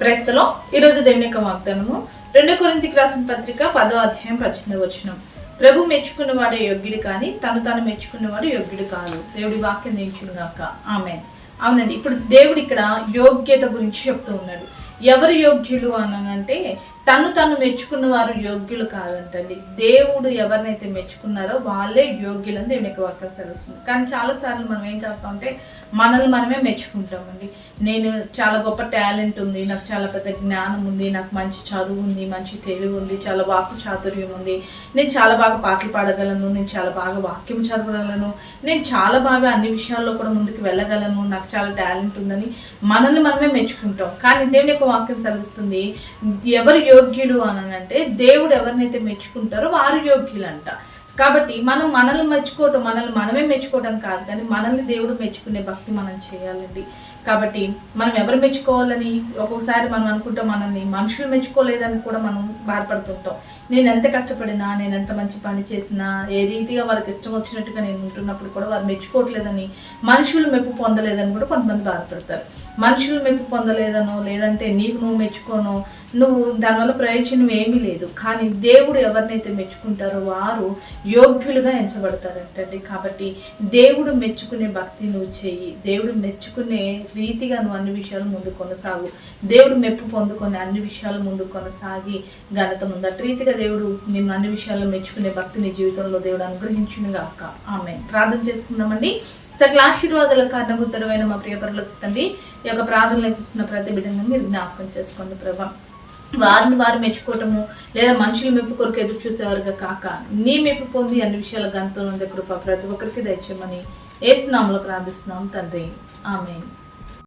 ప్రస్తులో ఈరోజు దేవుని యొక్క వాగ్దానము రెండో కొరింతికి రాసిన పత్రిక పదో అధ్యాయం పచ్చిన వచనం. ప్రభు మెచ్చుకున్నవాడే యోగ్యుడు కానీ తను తాను మెచ్చుకున్నవాడు యోగ్యుడు కాదు. దేవుడి వాక్యం నేర్చును గాక. ఆమె అవునండి. ఇప్పుడు దేవుడు ఇక్కడ యోగ్యత గురించి చెప్తూ ఉన్నాడు. ఎవరు యోగ్యులు అనంటే తను తను మెచ్చుకున్న వారు యోగ్యులు కాదంటండి. దేవుడు ఎవరినైతే మెచ్చుకున్నారో వాళ్ళే యోగ్యులని దేవుని యొక్క వాక్యం సెలవుస్తుంది. కానీ చాలాసార్లు మనం ఏం చేస్తామంటే మనల్ని మనమే మెచ్చుకుంటామండి. నేను చాలా గొప్ప టాలెంట్ ఉంది నాకు చాలా పెద్ద జ్ఞానం ఉంది నాకు మంచి చదువు ఉంది మంచి తెలివి ఉంది చాలా వాక్కు చాతుర్యం ఉంది నేను చాలా బాగా పాటలు పాడగలను నేను చాలా బాగా వాక్యం చదవగలను నేను చాలా బాగా అన్ని విషయాల్లో కూడా ముందుకు వెళ్ళగలను నాకు చాలా టాలెంట్ ఉందని మనల్ని మనమే మెచ్చుకుంటాం. కానీ దేవుని యొక్క వాక్యం సెలవిస్తుంది ఎవరు యోగ్యులు అని అంటే దేవుడు ఎవరినైతే మెచ్చుకుంటారో వారు యోగ్యులు అంట కాబట్టి మనం మనల్ని మెచ్చుకోవటం మనల్ని మనమే మెచ్చుకోవడం కాదు కానీ మనల్ని దేవుడు మెచ్చుకునే భక్తి మనం చేయాలండి. కాబట్టి మనం ఎవరు మెచ్చుకోవాలని? ఒక్కొక్కసారి మనం అనుకుంటాం మనల్ని మనుషులు మెచ్చుకోలేదని కూడా మనం బాధపడుతుంటాం. నేను ఎంత కష్టపడినా నేను ఎంత మంచి పని చేసినా ఏ రీతిగా వాళ్ళకి ఇష్టం వచ్చినట్టుగా నేను ఉంటున్నప్పుడు కూడా వారు మెచ్చుకోవట్లేదని మనుషులు మెప్పు పొందలేదని కూడా కొంతమంది బాధపడతారు. మనుషులు మెప్పు పొందలేదనో లేదంటే నీకు నువ్వు మెచ్చుకోను నువ్వు దానివల్ల ప్రయోజనం ఏమీ లేదు. కానీ దేవుడు ఎవరినైతే మెచ్చుకుంటారో వారు యోగ్యులుగా ఎంచబడతారంటండి. కాబట్టి దేవుడు మెచ్చుకునే భక్తి నువ్వు చెయ్యి. దేవుడు మెచ్చుకునే రీతిగా నువ్వు అన్ని విషయాలు ముందు కొనసాగు. దేవుడు మెప్పు పొందుకొని అన్ని విషయాలు ముందు కొనసాగి ఘనత ముందు. అటు రీతిగా దేవుడు నిన్ను అన్ని విషయాల్లో మెచ్చుకునే భక్తి నీ జీవితంలో దేవుడు అనుగ్రహించును గాక. ఆమె ప్రార్థన చేసుకుందామండి. సకల ఆశీర్వాదాల కారణభూతుడమైన మా ప్రియపరులకు తండ్రి ఈ యొక్క ప్రార్థనలు ఇస్తున్న ప్రతి బిడ్డను మీరు జ్ఞాపకం చేసుకోండి ప్రభా. వారిని వారు మెచ్చుకోవటము లేదా మనుషుల మెప్పు కొరకు ఎదురు చూసేవారుగా కాక నీ మెప్పు పొంది అన్ని విషయాల గంతులు కృప ప్రతి ఒక్కరికి దయచేయమని ఏసునామలో ప్రార్థిస్తున్నాం తండ్రి. ఆమె